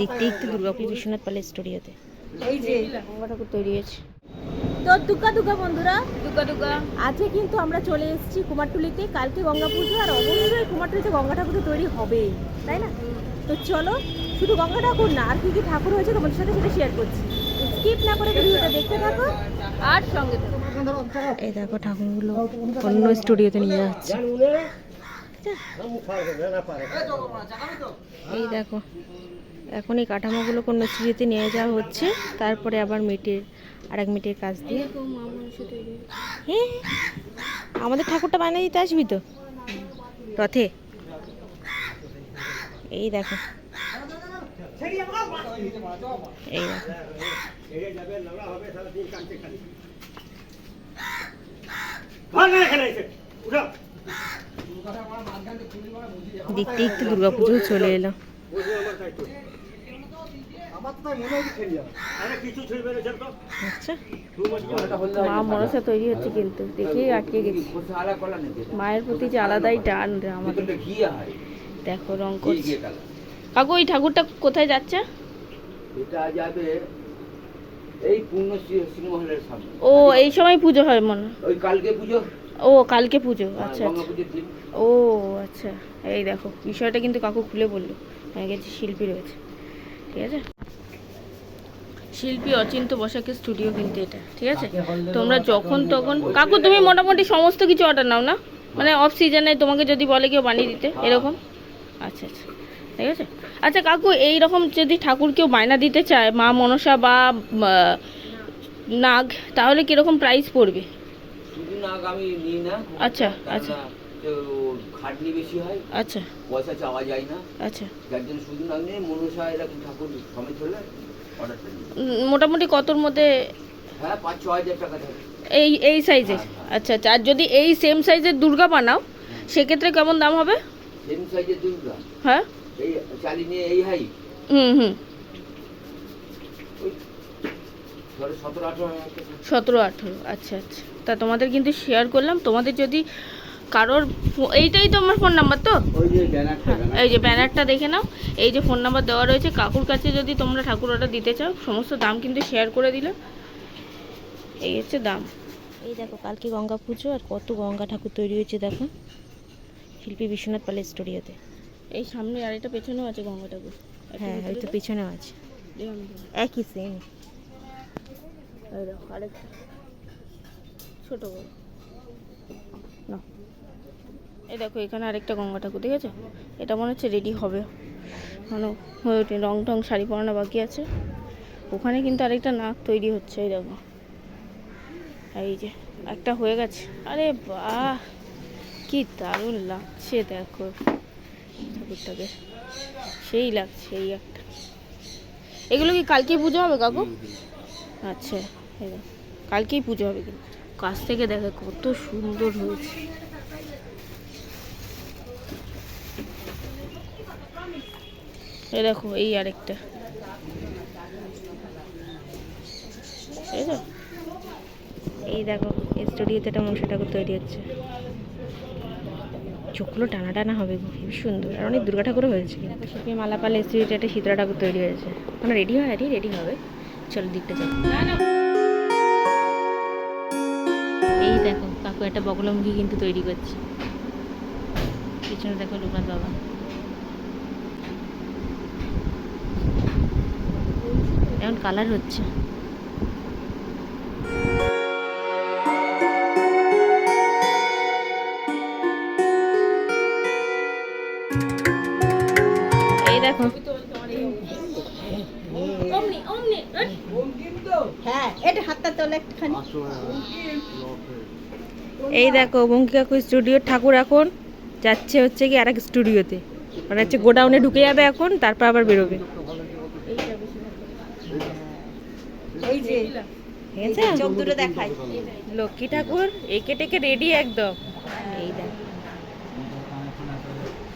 দেখতে দেখতে দুর্গাপুর বিশ্বনাথ প্যালেস স্টুডিওতে এই যে গঙ্গা ঠাকুর তৈরি হয়েছে। তো দুকা দুকা বন্ধুরা দুর্গা দুর্গা আজকে কিন্তু আমরা চলে এসেছি কুমারটুলিতে। কালকে গঙ্গা পুজো আর অবশ্যই কুমারটুলিতে গঙ্গা ঠাকুর তো তৈরি হবেই তাই না? তো চলো শুধু গঙ্গা ঠাকুর না আর কি কি ঠাকুর হয়েছে তোমাদের সাথে সেটা শেয়ার করছি। স্কিপ না করে ভিডিওটা দেখতে থাকো। আর সঙ্গে এই দেখো ঠাকুরগুলো অন্য স্টুডিওতে নিয়ে যাচ্ছে। এই দেখো। এখন এই কাঠামোগুলো কোনো স্টুডিওতে নিয়ে যাওয়া হচ্ছে। তারপরে আবার মেটের আর এক মেটের কাজ দিয়ে। হ্যাঁ আমাদের ঠাকুরটা বানিয়ে দিতে আসবি তো? রথে? এই দেখো। এই দেখো। দেখতে দেখতে দুর্গাপুজো চলে এলো। মা মনসা তৈরি হচ্ছে কিন্তু দেখেই আটকে গেছি। মায়ের প্রতি যে আলাদাই টান আমাদের। দেখো রং করছে। কাকু এই ঠাকুরটা কোথায় যাচ্ছে? এটা যাবে এই পূর্ণ সিংহলের সামনে। ও এই সময় পুজো হয় মনে হয়। ওই কালকে পুজো? ও কালকে পুজো। আচ্ছা আচ্ছা। ও আচ্ছা। এই দেখো বিষয়টা কিন্তু কাকু খুলে বলল। হয়ে গেছে শিল্পী রয়েছে। ঠিক আছে? শিল্পী অচিন্ত বসাকের স্টুডিও কিন্তু এটা ঠিক আছে? তোমরা যখন তখন কাকু তুমি মোটামুটি সমস্ত কিছু অর্ডার নাও না? মানে অফ সিজনে তোমাকে যদি বলে কেউ বানিয়ে দিতে এরকম? আচ্ছা আচ্ছা ঠিক আছে? আচ্ছা কাকু এই রকম যদি ঠাকুর কেউ বায়না দিতে চায় মা মনসা বা নাগ তাহলে কীরকম প্রাইস পড়বে? আচ্ছা, আচ্ছা। খাটনি বেশি হয়। আচ্ছা। পয়সা চাওয়া যায় না। আচ্ছা। যার জন্য শুধু নিয়ে মনসা এরকম ঠাকুর সমেত হলে মোটামুটি কতর মধ্যে? হ্যাঁ পাঁচ ছ হাজার টাকা থাকে এই এই সাইজের আচ্ছা আচ্ছা। আর যদি এই সেম সাইজের দুর্গা বানাও সেক্ষেত্রে কেমন দাম হবে? সেম সাইজের দুর্গা? হ্যাঁ। এই চালি নিয়ে এই হাই হুম হুম। সতেরো আঠেরো আচ্ছা আচ্ছা। তা তোমাদের কিন্তু শেয়ার করলাম। তোমাদের যদি কারোর এইটাই তো আমার ফোন নাম্বার তো? ওই যে ব্যানারটা ব্যানার এই যে ব্যানারটা দেখে নাও। এই যে ফোন নাম্বার দেওয়া রয়েছে কাকুর কাছে যদি তোমরা ঠাকুর অর্ডার দিতে চাও সমস্ত দাম কিন্তু শেয়ার করে দিলে এই হচ্ছে দাম। এই দেখো কালকে গঙ্গা পুজো আর কত গঙ্গা ঠাকুর তৈরি হয়েছে দেখো। শিল্পী বিশ্বনাথ প্যালেস স্টুডিওতে এই সামনে আরেকটা পেছনেও আছে গঙ্গা ঠাকুর। হ্যাঁ ওই তো? পেছনেও আছে। একই সেম ছোট বড়। এই দেখো এখানে আরেকটা গঙ্গা ঠাকুর ঠিক আছে? এটা মনে হচ্ছে রেডি হবে। মানে হয়ে ওঠে রং টং শাড়ি পরানো বাকি আছে। ওখানে কিন্তু আরেকটা নাক তৈরি হচ্ছে এই দেখো। এই যে একটা হয়ে গেছে। আরে বাহ! কি দারুণ লাগছে দেখো। ঠাকুরটাকে। সেই লাগছে এই একটা। এগুলো কি কালকে পুজো হবে কাকু? আচ্ছা এই দেখো, কালকেই পুজো হবে কিন্তু। কাছ থেকে দেখে কত সুন্দর হয়েছে। এই দেখো, এই আরেকটা। এই তো। এই দেখো স্টুডিওতে একটা মনসা ঠাকুর তৈরি হচ্ছে। চোখগুলো টানা টানা হবে খুব সুন্দর। আর অনেক দুর্গা ঠাকুরও হয়েছে কিন্তু। মালাপাল স্টুডিওতে একটা শীতলা ঠাকুর তৈরি হয়েছে। মানে রেডি হয়? রেডি রেডি হবে। চলো দিকটা যাও এই দেখো, কাকু একটা বগলমুখী কিন্তু তৈরি করছে। পিছনে দেখো লোকনাথ বাবা। এখন কালার হচ্ছে। এই দেখো। হ্যাঁ এই দেখো বঙ্কি কাকু স্টুডিওর ঠাকুর এখন? যাচ্ছে হচ্ছে কি আর এক স্টুডিওতে মানে হচ্ছে গোডাউনে ঢুকে যাবে এখন তারপর আবার বেরোবে। যে চোখ দুটো দেখাই। লক্ষ্মী ঠাকুর একে টেকে রেডি একদম। এই দেখ।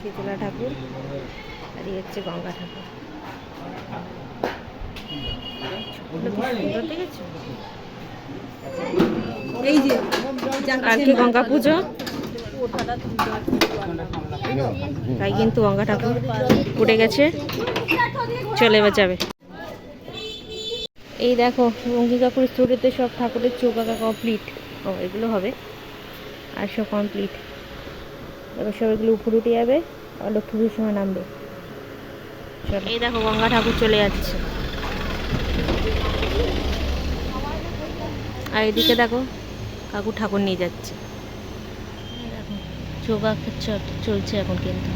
শীতলা ঠাকুর আর এই হচ্ছে গঙ্গা ঠাকুর। ছবিগুলো কি এই যে কালকে গঙ্গা পুজো? তাই কিন্তু গঙ্গা ঠাকুর উঠে গেছে চলে এবার যাবে। এই দেখো রঙ্গি কাকুর স্টোরিতে সব ঠাকুরের চৌকাকা কমপ্লিট ও, এগুলো হবে। আর সব কমপ্লিট এবার সব এগুলো উপরে উঠে যাবে, আর লক্ষ্মী পুজোর সময় নামবে। চলো। এই দেখো, গঙ্গা ঠাকুর চলে যাচ্ছে। আর এদিকে দেখো, কাকু ঠাকুর নিয়ে যাচ্ছে। দেখো চৌকাকা চ- চলছে এখন কিন্তু।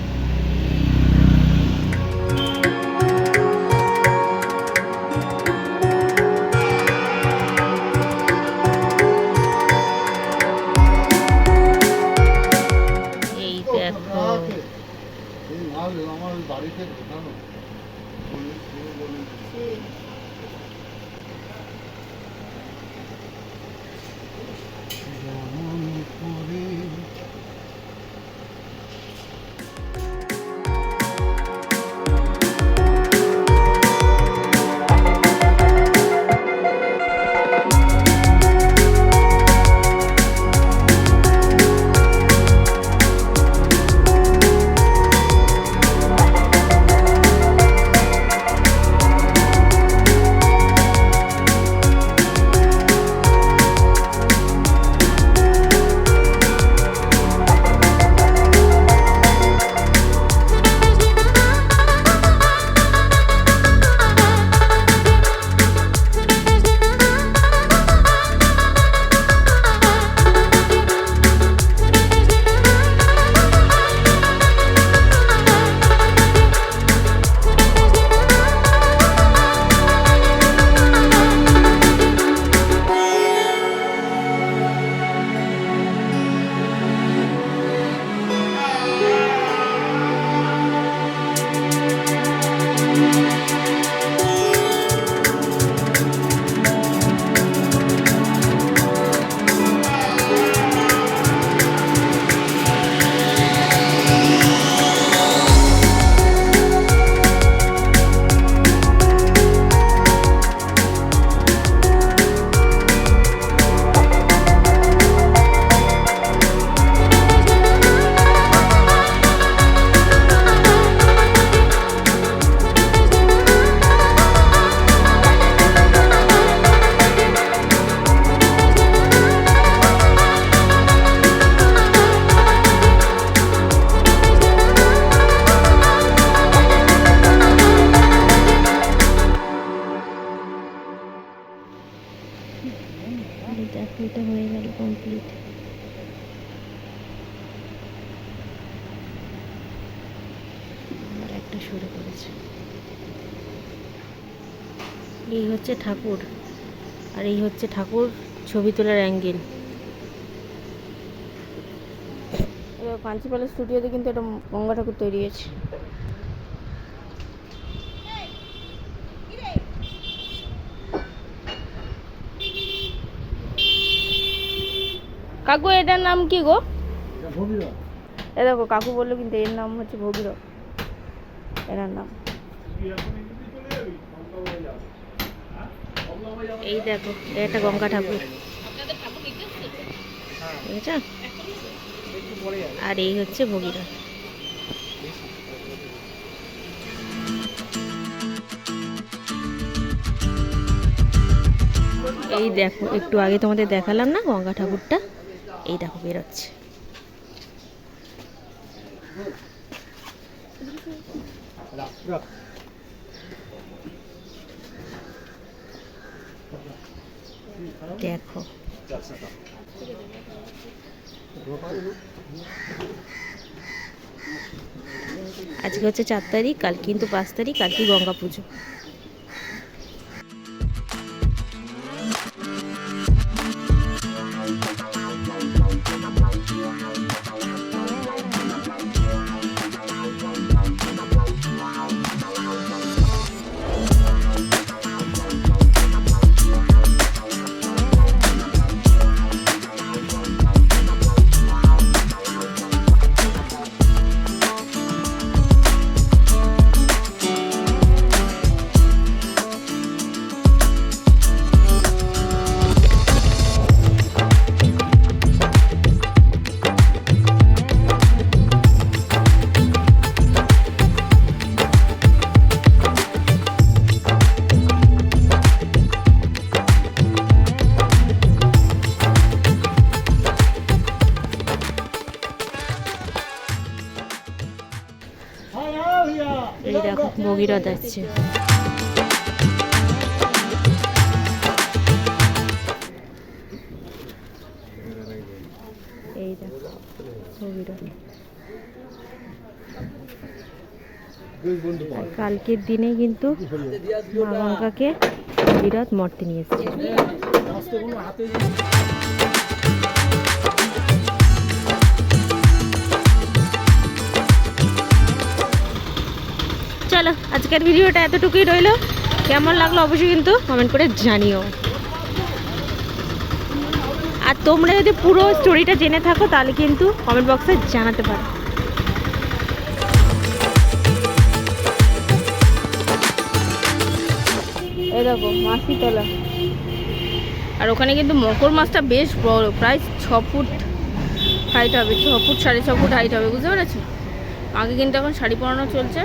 হচ্ছে ঠাকুর। আর এই হচ্ছে ঠাকুর ছবি তোলার অ্যাঙ্গেল। এবার পাঞ্চিপালের স্টুডিওতে কিন্তু একটা গঙ্গা ঠাকুর তৈরি হয়েছে। কাকু এটার নাম কি গো? এ দেখো কাকু বলল কিন্তু এর নাম হচ্ছে ভগীরথ। এনার নাম। এই দেখো এটা গঙ্গা ঠাকুর। আর এই হচ্ছে ভগীরথ। এই দেখো, একটু আগে তোমাদের দেখালাম না গঙ্গা ঠাকুরটা? এই দেখো, বেরোচ্ছে। দেখো। আজকে হচ্ছে চার তারিখ কাল কিন্তু পাঁচ তারিখ কালকে গঙ্গা পুজো। ভগীরথ যাচ্ছে এই কালকের দিনে কিন্তু মা গঙ্গাকে ভগীরথ মর্তে নিয়ে চলো, আজকের ভিডিওটা এতটুকুই রইল। কেমন লাগল অবশ্যই কিন্তু কমেন্ট করে জানিও। আর তোমরা যদি পুরো স্টোরিটা জেনে থাকো, তাহলে কিন্তু কমেন্ট বক্সে জানাতে পারো। দেখো তলা। আর ওখানে কিন্তু মকর মাছটা বেশ বড়, প্রায় ছ ফুট হাইট হবে, ছ ফুট সাড়ে ছ ফুট হাইট হবে, বুঝতে পেরেছ? আগে কিন্তু এখন শাড়ি পরানো চলছে।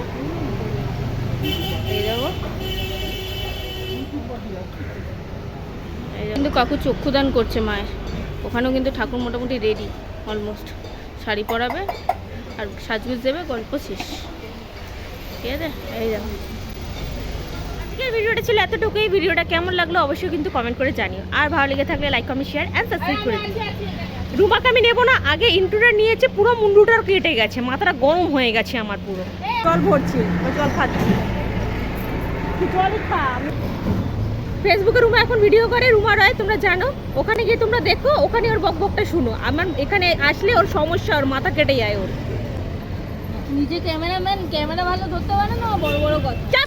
কিন্তু কাকু চক্ষুদান করছে মায়ের। ওখানেও কিন্তু ঠাকুর মোটামুটি রেডি অলমোস্ট শাড়ি পরাবে আর সাজগুজ দেবে, গল্প শেষ। ঠিক আছে? এই দেখো। আজকের ভিডিওটা ছিল এতটুকুই। ভিডিওটা কেমন লাগল অবশ্যই কিন্তু কমেন্ট করে জানিও। আর ভালো লেগে থাকলে like comment share and subscribe করে দিও। রুমাকে আমি নেব না, আগে ইন্টুটা নিয়েছে, পুরো মুন্ডুটার কেটে গেছে, মাথাটা গরম হয়ে গেছে আমার পুরো। জল ভরছি জল খাচ্ছি। জলই খা ফেসবুকে রুমা এখন ভিডিও করে রুমা রয় তোমরা জানো? ওখানে গিয়ে তোমরা দেখো ওখানে ওর বকবকটা শুনো। আমার এখানে আসলে ওর সমস্যা ওর মাথা কেটে যায় ওর। নিজে ক্যামেরাম্যান ক্যামেরা ভালো ধরতে পারে না বড় বড় কথা।